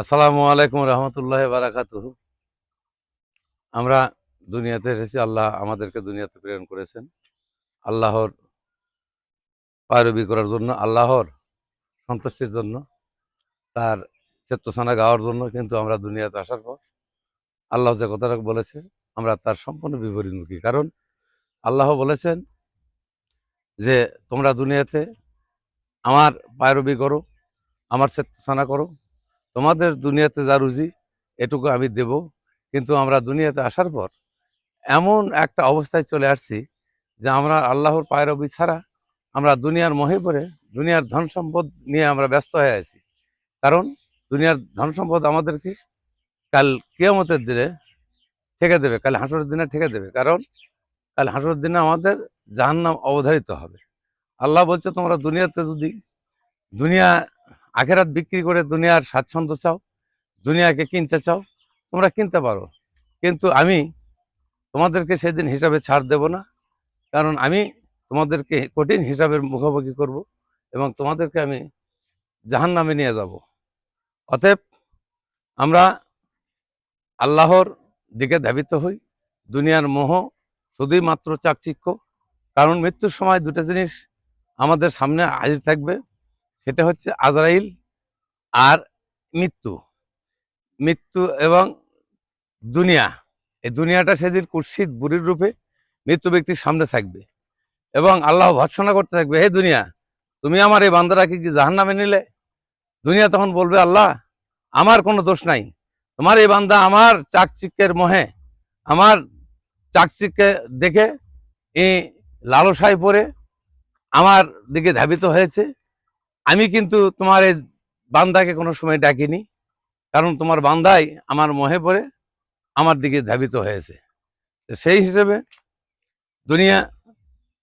আসসালামু আলাইকুম রহমতুল্লাহ বারাকাত আমরা দুনিয়াতে এসেছি, আল্লাহ আমাদেরকে দুনিয়াতে প্রেরণ করেছেন। আল্লাহর পায়রবি করার জন্য, আল্লাহর সন্তুষ্টির জন্য, তার চেত্তসানা গাওয়ার জন্য কিন্তু আমরা দুনিয়াতে আসার পর আল্লাহ যে কথাটা বলেছে, আমরা তার সম্পূর্ণ বিপরীতমুখী। কারণ আল্লাহ বলেছেন যে, তোমরা দুনিয়াতে আমার পায়রবি করো, আমার চেত্তসানা করো তোমাদের দুনিয়াতে যা রুজি, এটুকু আমি দেব। কিন্তু আমরা দুনিয়াতে আসার পর এমন একটা অবস্থায় চলে আসছি যে আমরা আল্লাহর পায়রবি ছাড়া আমরা দুনিয়ার মোহে পড়ে, দুনিয়ার ধন সম্পদ নিয়ে আমরা ব্যস্ত হয়ে আছি। কারণ দুনিয়ার ধন সম্পদ আমাদেরকে কাল কিয়ামতের দিনে ঠেকে দেবে, কাল হাঁসুর দিনে ঠেকে দেবে। কারণ কাল হাঁসুর দিনে আমাদের জাহান্নাম অবধারিত হবে। আল্লাহ বলছে, তোমরা দুনিয়াতে যদি দুনিয়া আখেরাত বিক্রি করে দুনিয়ার স্বাচ্ছন্দ্য চাও, দুনিয়াকে কিনতে চাও, তোমরা কিনতে পারো। কিন্তু আমি তোমাদেরকে সেদিন হিসাবে ছাড় দেব না, কারণ আমি তোমাদেরকে কঠিন হিসাবের মুখোমুখি করব এবং তোমাদেরকে আমি জাহান নামে নিয়ে যাব। অতএব আমরা আল্লাহর দিকে ধাবিত হই, দুনিয়ার মোহ শুধুই মাত্র চাকচিক্য, কারণ মৃত্যুর সময় দুটো জিনিস আমাদের সামনে হাজির থাকবে। সেটা হচ্ছে আজরাইল আর মৃত্যু। মৃত্যু এবং দুনিয়া। এই দুনিয়াটা সেদিন কুৎসিত বুড়ির রূপে মৃত্যু ব্যক্তির সামনে থাকবে এবং আল্লাহ ভৎসনা করতে থাকবে, হে দুনিয়া, তুমি আমার এই বান্দারাকে কি জাহান নামে নিলে? দুনিয়া তখন বলবে, আল্লাহ, আমার কোনো দোষ নাই। তোমার এই বান্দা আমার চাকচিক্যের মোহে, আমার চাকচিক্যে দেখে এই লালসায় পরে আমার দিকে ধাবিত হয়েছে। আমি কিন্তু তোমার এই বান্দাকে কোনো সময় ডাকিনি, কারণ তোমার বান্দাই আমার মহে পড়ে, আমার দিকে ধাবিত হয়েছে। সেই হিসেবে দুনিয়া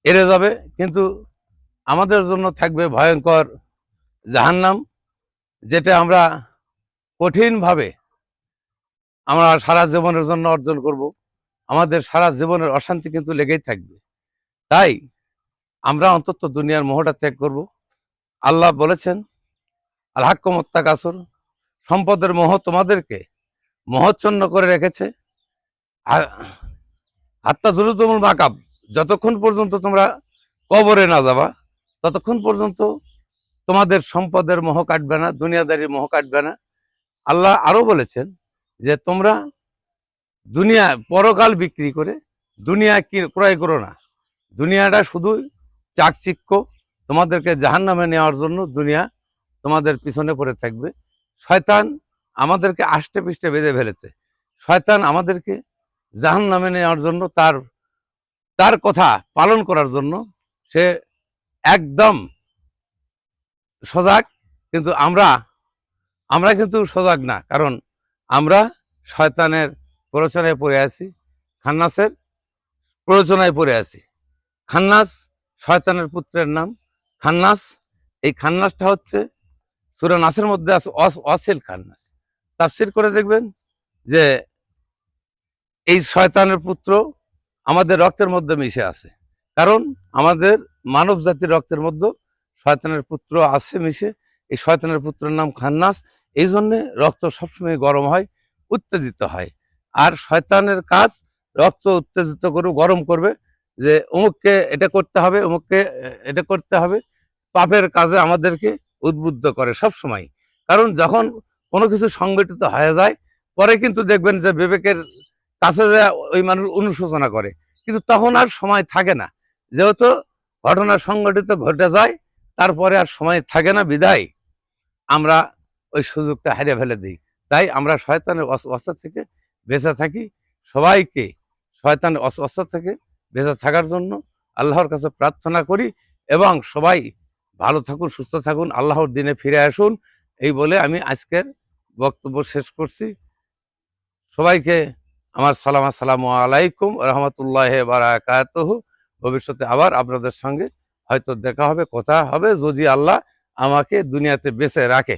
এড়ে যাবে, কিন্তু আমাদের জন্য থাকবে ভয়ঙ্কর জাহান্নাম, যেটা আমরা কঠিনভাবে আমরা সারা জীবনের জন্য অর্জন করব। আমাদের সারা জীবনের অশান্তি কিন্তু লেগেই থাকবে। তাই আমরা অন্তত দুনিয়ার মোহটা ত্যাগ করব। আল্লাহ বলেছেন আল্লাহমত্তা কাসর সম্পদের মোহ তোমাদেরকে মহচ্ছন্ন করে রেখেছে। হাত্তা জুলুতুমুল মাকাব, যতক্ষণ পর্যন্ত তোমরা কবরে না যাবা, ততক্ষণ পর্যন্ত তোমাদের সম্পদের মোহ কাটবে না, দুনিয়াদারির মোহ কাটবে না। আল্লাহ আরও বলেছেন যে, তোমরা দুনিয়া পরকাল বিক্রি করে দুনিয়া কি ক্রয় করো না। দুনিয়াটা শুধু চাকচিক্য তোমাদেরকে জাহান নামে নেওয়ার জন্য দুনিয়া তোমাদের পিছনে পড়ে থাকবে। শয়তান আমাদেরকে আষ্টে পিষ্টে বেঁধে ফেলেছে। শয়তান আমাদেরকে জাহান নামে নেওয়ার জন্য তার তার কথা পালন করার জন্য সে একদম সজাগ, কিন্তু আমরা আমরা কিন্তু সজাগ না, কারণ আমরা শয়তানের প্ররোচনায় পড়ে আছি, খান্নাসের প্ররোচনায় পড়ে আছি। খান্নাস শয়তানের পুত্রের নাম। খান্নাস, এই খান্নাসটা হচ্ছে সুরা নাসের মধ্যে আছে অস- অসিল খান্নাস। তাফসির করে দেখবেন যে এই শয়তানের পুত্র আমাদের রক্তের মধ্যে মিশে আছে। কারণ আমাদের মানব জাতির রক্তের মধ্যে শয়তানের পুত্র আছে মিশে। এই শয়তানের পুত্রের নাম খান্নাস। এই জন্যে রক্ত সবসময় গরম হয়, উত্তেজিত হয়। আর শয়তানের কাজ রক্ত উত্তেজিত করবে গরম করবে যে, অমুককে এটা করতে হবে, অমুককে এটা করতে হবে। পাপের কাজে আমাদেরকে উদ্বুদ্ধ করে সব সময় কারণ যখন কোনো কিছু সংগঠিত হয়ে যায়, পরে কিন্তু দেখবেন যে বিবেকের কাছে যে ওই মানুষ অনুশোচনা করে। কিন্তু তখন আর সময় থাকে না। যেহেতু ঘটনা সংগঠিত ঘটে যায়, তারপরে আর সময় থাকে না বিদায়। আমরা ওই সুযোগটা হারিয়ে ফেলে দিই। তাই আমরা শয়তানের অস- অস্ত্র থেকে বেঁচে থাকি। সবাইকে শয়তানের অস- অস্ত্র থেকে বেঁচে থাকার জন্য আল্লাহর কাছে প্রার্থনা করি এবং সবাই ভালো থাকুন, সুস্থ থাকুন, আল্লাহর দিনে ফিরে আসুন। এই বলে আমি আজকের বক্তব্য শেষ করছি। সবাইকে আমার সালাম, আসসালামু আলাইকুম রহমতুল্লাহ বারাকাতহ। ভবিষ্যতে আবার আপনাদের সঙ্গে হয়তো দেখা হবে, কথা হবে, যদি আল্লাহ আমাকে দুনিয়াতে বেঁচে রাখে।